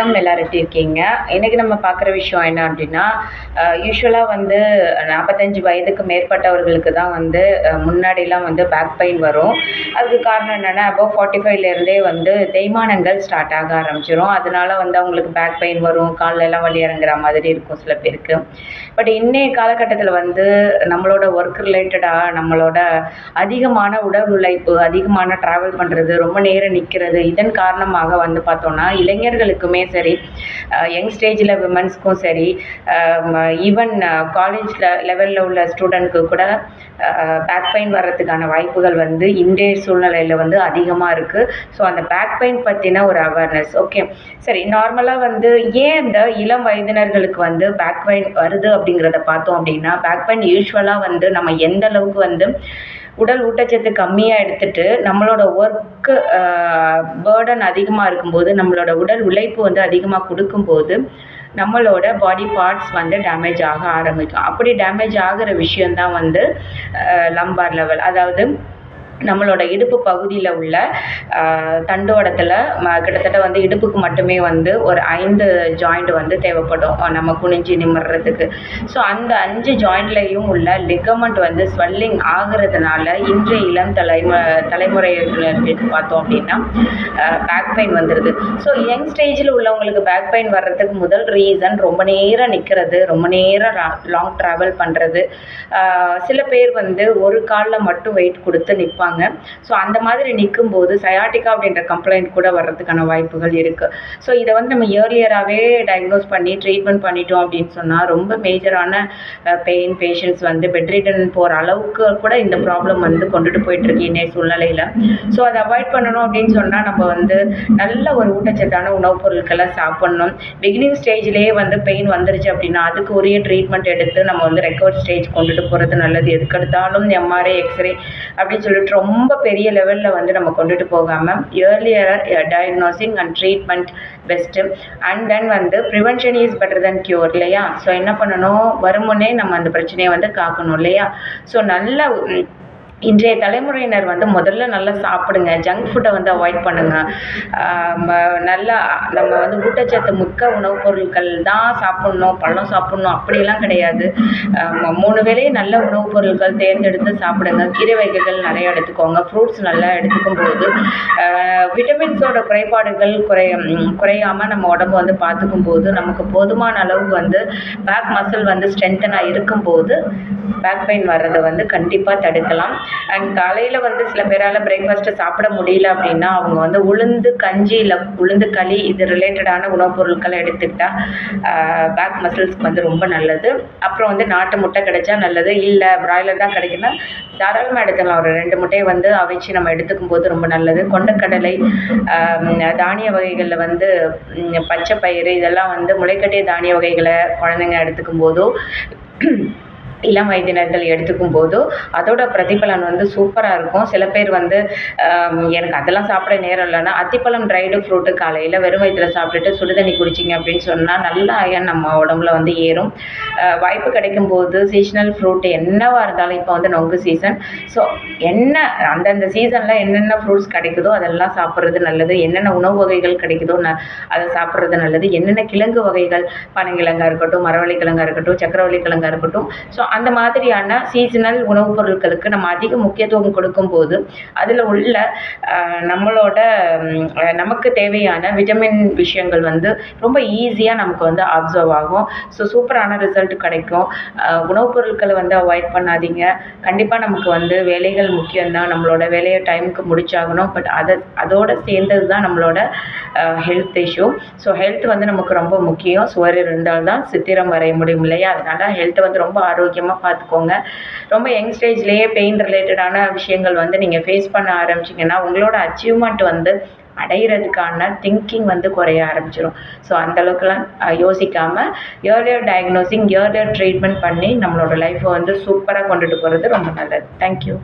வணக்கம் எல்லாரும் எப்படி இருக்கீங்க? இன்றைக்கி நம்ம பார்க்குற விஷயம் என்ன அப்படின்னா யூஸ்வலாக வந்து நாற்பத்தஞ்சு வயதுக்கு மேற்பட்டவர்களுக்கு தான் வந்து முன்னாடிலாம் வந்து பேக் பெயின் வரும். அதுக்கு காரணம் என்னென்னா அபவ் ஃபார்ட்டி ஃபைவ்லேருந்தே வந்து தேய்மானங்கள் ஸ்டார்ட் ஆக ஆரம்பிச்சிடும் அதனால வந்து அவங்களுக்கு பேக் பெயின் வரும் காலிலெல்லாம் எல்லாம் வலி இறங்குற மாதிரி இருக்கும் சில பேருக்கு. பட் இன்னைய காலகட்டத்தில் வந்து நம்மளோட ஒர்க் ரிலேட்டடாக நம்மளோட அதிகமான உடல் உழைப்பு அதிகமான ட்ராவல் பண்ணுறது ரொம்ப நேரம் நிற்கிறது இதன் காரணமாக வந்து பார்த்தோன்னா இளைஞர்களுக்குமே சரி. யங் ஸ்டேஜில் விமன்ஸ்க்கும் சரி. ஈவன் காலேஜ் லெவலில் உள்ள ஸ்டூடெண்ட்க்கு கூட பேக் பெயின் வர்றதுக்கான வாய்ப்புகள் வந்து இன்றைய சூழ்நிலையில் வந்து அதிகமாக இருக்குது ஸோ அந்த பேக் பெயின் பற்றின ஒரு அவேர்னஸ் ஓகே சரி நார்மலாக வந்து ஏன் இந்த இளம் வயதினர்களுக்கு வந்து பேக் பெயின் வருது அப்படிங்கிறத பார்த்தோம் அப்படின்னா பேக் பெயின் யூஸ்வலாக வந்து நம்ம எந்த அளவுக்கு வந்து உடல் ஊட்டச்சத்து கம்மியாக எடுத்துட்டு நம்மளோட ஒர்க்கு பேர்டன் அதிகமாக இருக்கும்போது நம்மளோட உடல் உழைப்பு வந்து அதிகமாக கொடுக்கும்போது நம்மளோட பாடி பார்ட்ஸ் வந்து டேமேஜ் ஆக ஆரம்பிக்கும். அப்படி டேமேஜ் ஆகிற விஷயந்தான் வந்து லம்பார் லெவல் அதாவது நம்மளோட இடுப்பு பகுதியில் உள்ள தண்டோடத்தில் ம கிட்டத்தட்ட வந்து இடுப்புக்கு மட்டுமே வந்து ஒரு ஐந்து ஜாயிண்ட் வந்து தேவைப்படும். நம்ம குனிஞ்சு நிமிடுறதுக்கு ஸோ அந்த அஞ்சு ஜாயிண்ட்லேயும் உள்ள லிகமெண்ட் வந்து ஸ்வெல்லிங் ஆகிறதுனால இன்றைய இளம் தலைமு தலைமுறையினர்களுக்கு பார்த்தோம் அப்படின்னா பேக் பெயின் வந்துடுது ஸோ யங் ஸ்டேஜில் உள்ளவங்களுக்கு பேக் பெயின் வர்றதுக்கு முதல் ரீசன் ரொம்ப நேரம் நிற்கிறது ரொம்ப நேரம் லாங் ட்ராவல் பண்ணுறது சில பேர் வந்து ஒரு காலில் மட்டும் வெயிட் கொடுத்து நிற்பாங்க ஸோ அந்த மாதிரி நிற்கும் போது சயாட்டிக்கா அப்படின்ற கம்ப்ளைண்ட் கூட வர்றதுக்கான வாய்ப்புகள் இருக்குது ஸோ இதை வந்து நம்ம இயர்லியராகவே டயக்னோஸ் பண்ணி ட்ரீட்மெண்ட் பண்ணிட்டோம் அப்படின்னு சொன்னால் ரொம்ப மேஜரான பெயின் பேஷண்ட்ஸ் வந்து பெட்ரிட்டன் போகிற அளவுக்கு கூட இந்த ப்ராப்ளம் வந்து கொண்டுட்டு போயிட்டுருக்கு இன்னைய சூழ்நிலையில். ஸோ அதை அவாய்ட் பண்ணணும் அப்படின்னு சொன்னால் நம்ம வந்து நல்ல ஒரு ஊட்டச்சத்தான உணவுப் பொருட்களை சாப்பிட்ணும். பிகினிங் ஸ்டேஜ்லேயே வந்து பெயின் வந்துருச்சு அப்படின்னா அதுக்கு உரிய ட்ரீட்மெண்ட் எடுத்து நம்ம வந்து ரெக்கவர் ஸ்டேஜ் கொண்டுட்டு போகிறது நல்லது. எதுக்கெடுத்தாலும் எம்ஆர்ஐ எக்ஸ்ரே அப்படின்னு சொல்லிட்டு ரொம்ப பெரிய லெவலில் வந்து நம்ம கொண்டுட்டு போகாமல் earlier diagnosing and treatment best and then வந்து prevention is better than cure இல்லையா? ஸோ என்ன பண்ணணும்? வருமுன்னே நம்ம அந்த பிரச்சனையை வந்து காக்கணும் இல்லையா? ஸோ நல்ல இன்றைய தலைமுறையினர் வந்து முதல்ல நல்லா சாப்பிடுங்க ஜங்க் ஃபுட்டை வந்து அவாய்ட் பண்ணுங்கள் நல்லா நம்ம வந்து ஊட்டச்சத்து மிக்க உணவுப் பொருட்கள் தான் சாப்பிட்ணும் பழம் சாப்பிட்ணும் அப்படிலாம் கிடையாது. மூணு வேளையும் நல்ல உணவுப் பொருட்கள் தேர்ந்தெடுத்து சாப்பிடுங்க. கீரை வகைகள் நிறைய எடுத்துக்கோங்க ஃப்ரூட்ஸ் நல்லா எடுத்துக்கும் போது விட்டமின்ஸோட குறைபாடுகள் குறைய குறையாமல் குறையாம நம்ம உடம்பு வந்து பார்த்துக்கும் போது நமக்கு போதுமான அளவு வந்து பேக் மசில் வந்து ஸ்ட்ரென்த்தனாக இருக்கும்போது பேக் பெயின் வர்றதை வந்து கண்டிப்பாக தடுக்கலாம். அண்ட் காலையில் வந்து சில பேரால் பிரேக்ஃபாஸ்ட்டு சாப்பிட முடியல அப்படின்னா அவங்க வந்து உளுந்து கஞ்சி இல்லை உளுந்து களி இது ரிலேட்டடான உணவுப் பொருட்களை எடுத்துக்கிட்டால் பேக் மசில்ஸ்க்கு வந்து ரொம்ப நல்லது. அப்புறம் வந்து நாட்டு முட்டை கிடைச்சா நல்லது. இல்லை பிராய்லர் தான் கிடைக்குன்னா தாராளமாக எடுத்துக்கலாம். ஒரு ரெண்டு முட்டையை வந்து அவிச்சு நம்ம எடுத்துக்கும் போது ரொம்ப நல்லது. கொண்டக்கடலை தானிய வகைகளில் வந்து பச்சை பயிறு இதெல்லாம் வந்து முளைக்கட்டிய தானிய வகைகளை குழந்தைங்க எடுத்துக்கும் போதோ இளம் வயதினர்கள் எடுத்துக்கும் போதோ அதோட பிரதிபலன் வந்து சூப்பராக இருக்கும். சில பேர் வந்து எனக்கு அதெல்லாம் சாப்பிட நேரம் இல்லைன்னா அத்திப்பழம் ட்ரைடு ஃப்ரூட்டு காலையில் வெறும் வயிற்றில் சாப்பிட்டுட்டு சுடுதண்ணி குடிச்சிங்க அப்படின்னு சொன்னால் நல்லா அயன் நம்ம உடம்புல வந்து ஏறும். வாய்ப்பு கிடைக்கும் போது சீசனல் ஃப்ரூட் என்னவாக இருந்தாலும் இப்போ வந்து நொங்கு சீசன் ஸோ என்ன அந்தந்த சீசனில் என்னென்ன ஃப்ரூட்ஸ் கிடைக்குதோ அதெல்லாம் சாப்பிட்றது நல்லது. என்னென்ன உணவு வகைகள் கிடைக்குதோ ந அதை சாப்பிட்றது நல்லது. என்னென்ன கிழங்கு வகைகள் பனங்கிழங்காக இருக்கட்டும் மரவள்ளி கிழங்காக இருக்கட்டும் சக்கரவள்ளி கிழங்காக இருக்கட்டும். ஸோ அந்த மாதிரியான சீசனல் உணவுப் பொருட்களுக்கு நம்ம அதிக முக்கியத்துவம் கொடுக்கும்போது அதில் உள்ள நம்மளோட நமக்கு தேவையான விட்டமின் விஷயங்கள் வந்து ரொம்ப ஈஸியாக நமக்கு வந்து அப்சர்வ் ஆகும். ஸோ சூப்பரான ரிசல்ட் கிடைக்கும். உணவுப் பொருட்களை வந்து அவாய்ட் பண்ணாதீங்க. கண்டிப்பாக நமக்கு வந்து வேலைகள் முக்கியம்தான். நம்மளோட வேலையை டைமுக்கு முடிச்சாகணும். பட் அதை அதோட சேர்ந்தது தான் நம்மளோட ஹெல்த் இஷ்யூ ஸோ ஹெல்த் வந்து நமக்கு ரொம்ப முக்கியம். சுவர் இருந்தால் தான் சித்திரம் வரைய முடியும் இல்லையா? அதனால ஹெல்த்தை வந்து ரொம்ப ஆரோக்கியமாக பார்த்துக்கோங்க ரொம்ப யங் ஸ்டேஜ்லேயே பெயின் ரிலேட்டடான விஷயங்கள் வந்து நீங்கள் ஃபேஸ் பண்ண ஆரம்பிச்சிங்கன்னா உங்களோட அச்சீவ்மெண்ட் வந்து அடையிறதுக்கான திங்கிங் வந்து குறைய ஆரம்பிச்சிடும் ஸோ அந்தளவுக்குலாம் யோசிக்காமல் இயர்லியர் டயக்னோசிங் இயர்லியர் ட்ரீட்மெண்ட் பண்ணி நம்மளோட லைஃப்பை வந்து சூப்பராக கொண்டுட்டு போகிறது ரொம்ப நல்லது. தேங்க்யூ